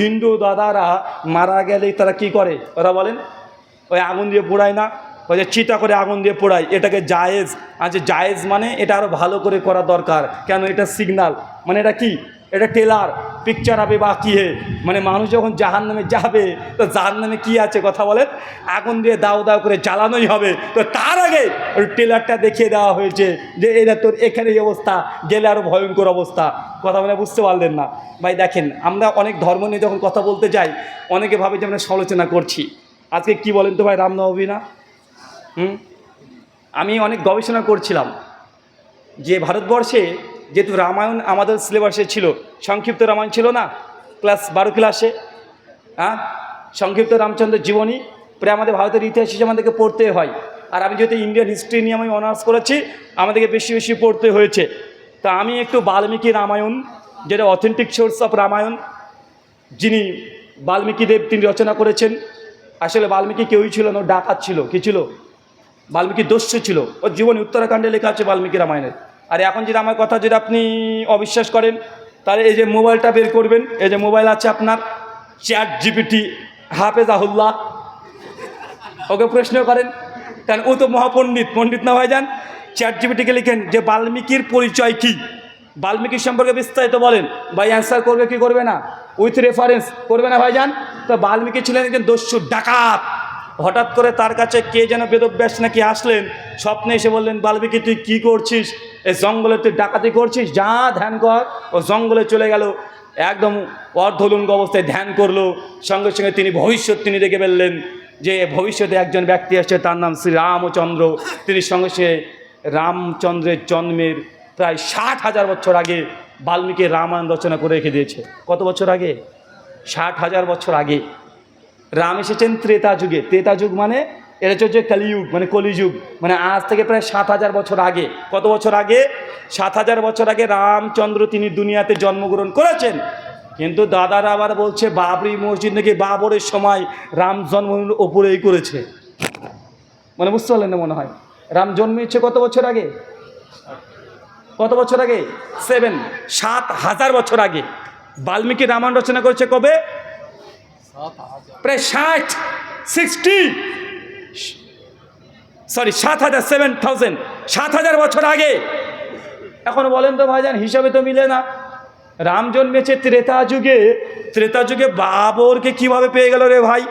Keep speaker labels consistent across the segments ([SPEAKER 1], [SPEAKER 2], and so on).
[SPEAKER 1] হিন্দু দাদারা মারা গেলে তারা কি করে? ওরা বলেন, ওই আগুন দিয়ে পোড়ায় না, ওই যে চিতা করে আগুন দিয়ে পোড়ায়, এটাকে জায়েজ। আচ্ছা জায়েজ মানে এটা আরও ভালো করে করা দরকার। কেন? এটা সিগনাল মানে এটা কি? এটা টেলার পিকচার হবে বা কী মানে মানুষ যখন জাহান নামে যাবে, তো জাহান নামে কী আছে কথা বলেন? আগুন দিয়ে দাও দাও করে জ্বালানোই হবে। তো তার আগে ওই টেলারটা দেখিয়ে দেওয়া হয়েছে যে এটা তোর এখানে এই অবস্থা, গেলে আরও ভয়ঙ্কর অবস্থা। কথা বলে বুঝতে পারলেন না। ভাই দেখেন, আমরা অনেক ধর্ম নিয়ে যখন কথা বলতে যাই, অনেকে ভাবে যে আমরা সমালোচনা করছি। আজকে কি বলেন তো ভাই রামনবমী না? হুম? আমি অনেক গবেষণা করছিলাম যে, ভারতবর্ষে যেহেতু রামায়ণ আমাদের সিলেবাসে ছিল, সংক্ষিপ্ত রামায়ণ ছিল না ক্লাস বারো ক্লাসে হ্যাঁ? সংক্ষিপ্ত রামচন্দ্র জীবনী, প্রায় আমাদের ভারতের ইতিহাস হিসেবে আমাদেরকে পড়তে হয়। আর আমি যেহেতু ইন্ডিয়ান হিস্ট্রি নিয়ে আমি অনার্স করেছি, আমাদেরকে বেশি বেশি পড়তে হয়েছে। তা আমি একটু বাল্মীকি রামায়ণ, যেটা অথেন্টিক সোর্স অফ রামায়ণ, যিনি বাল্মীকি দেব তিনি রচনা করেছেন। আসলে বাল্মীকি কেউই ছিল না ডাকাত ছিল। কি ছিল? বাল্মীকি দস্য ছিল। ওর জীবনী উত্তরাখণ্ডে লেখা আছে বাল্মীকি রামায়ণের। আর এখন যদি আমার কথা যদি আপনি অবিশ্বাস করেন, তাহলে এই যে মোবাইলটা বের করবেন, এই যে মোবাইল আছে আপনার, চ্যাট জিপিটি হাফেজ আহুল্লাহ ওকে প্রশ্ন করেন, কারণ ও তো মহাপণ্ডিত, পণ্ডিত না ভাইজান। চ্যাট জিপিটিকে লিখেন, যে বাল্মীকির পরিচয় কি? বাল্মীকির সম্পর্কে বিস্তারিত বলেন। ভাই অ্যান্সার করবে কি করবে না? উইথ রেফারেন্স করবে না ভাইজান? তো বাল্মীকি ছিলেন একজন দস্যু, ডাকাত। হঠাৎ করে তার কাছে কে যেন বেদব্যাস নাকি আসলেন, স্বপ্নে এসে বললেন, বাল্মীকি, তুই কী করছিস? এই জঙ্গলে তুই ডাকাতি করছিস, যা ধ্যান কর। ও জঙ্গলে চলে গেল, একদম অর্ধলুঙ্গ অবস্থায় ধ্যান করল। সঙ্গে সঙ্গে তিনি ভবিষ্যৎ তিনি দেখে ফেললেন যে ভবিষ্যতে একজন ব্যক্তি আসছে তার নাম শ্রী রামচন্দ্র। তিনি সঙ্গে সঙ্গে রামচন্দ্রের জন্মের প্রায় ষাট হাজার বছর আগে বাল্মীকি রামায়ণ রচনা করে রেখে দিয়েছে। কত বছর আগে? ষাট হাজার বছর আগে। রাম এসেছেন ত্রেতা যুগে। ত্রেতা যুগ মানে এটা হচ্ছে কলিযুগ মানে কলিযুগ। মানে আজ থেকে প্রায় সাত হাজার বছর আগে। কত বছর আগে? সাত হাজার বছর আগে রামচন্দ্র তিনি দুনিয়াতে জন্মগ্রহণ করেছেন। কিন্তু দাদারা আবার বলছে বাবরি মসজিদ নাকি বাবরের সময় রাম জন্মগ্রহণ ওপরেই করেছে। মানে বুঝতে পারলেন না মনে হয়। রাম জন্মেছে কত বছর আগে? কত বছর আগে? সেভেন সাত হাজার বছর আগে। বাল্মীকি রামায়ণ রচনা করেছে কবে? প্রায় ষাট সিক্সটি সরি সাত হাজার সেভেন থাউজেন্ড সাত হাজার বছর আগে। এখন বলেন তো ভাইজান, হিসাবে তো মিলে না। রাম জন্মেছে ত্রেতা যুগে। ত্রেতা যুগে বাবরকে কীভাবে পেয়ে গেল রে ভাই?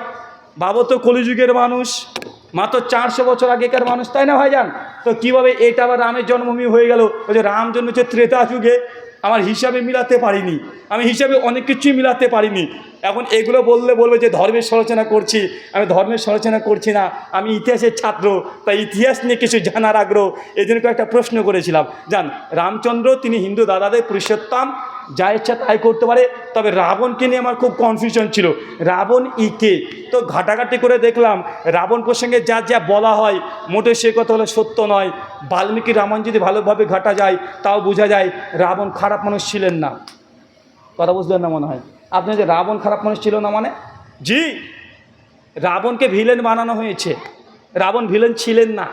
[SPEAKER 1] বাবর তো কলিযুগের মানুষ। মাত্র চারশো বছর আগেকার মানুষ, তাই না ভাইজান? তো কীভাবে এটা আবার রামের জন্মভূমি হয়ে গেল? ওই যে রাম জন্মেছে ত্রেতা যুগে। আমার হিসাবে মিলাতে পারিনি। আমি হিসাবে অনেক কিছুই মিলাতে পারিনি। এখন এগুলো বললে বলবে যে ধর্মের সমালোচনা করছি, আমি ধর্মের সমালোচনা করছি না, আমি ইতিহাসের ছাত্র, তাই ইতিহাস নিয়ে কিছু জানার আগ্রহ। এই জন্য একটা প্রশ্ন করেছিলাম। জান, রামচন্দ্র, তিনি হিন্দু দাদাদের পুরুষোত্তম, যা ইচ্ছা তাই করতে পারে, তবে রাবণকে নিয়ে আমার খুব কনফিউশন ছিল। রাবণ ই কে? তো ঘাটাঘাটি করে দেখলাম, রাবণ প্রসঙ্গে যা যা বলা হয়, মোটে সে কথা হলো সত্য নয়। বাল্মীকি রামায়ণ যদি ভালোভাবে ঘাটা যায়, তাও বোঝা যায়, রাবণ খারাপ মানুষ ছিলেন না। কথা বুঝলেন না মনে হয়? আপনি যে রাবণ খারাপ মানুষ ছিল না মানে? জি। রাবণকে ভিলেন বানানো হয়েছে। রাবণ ভিলেন ছিলেন না।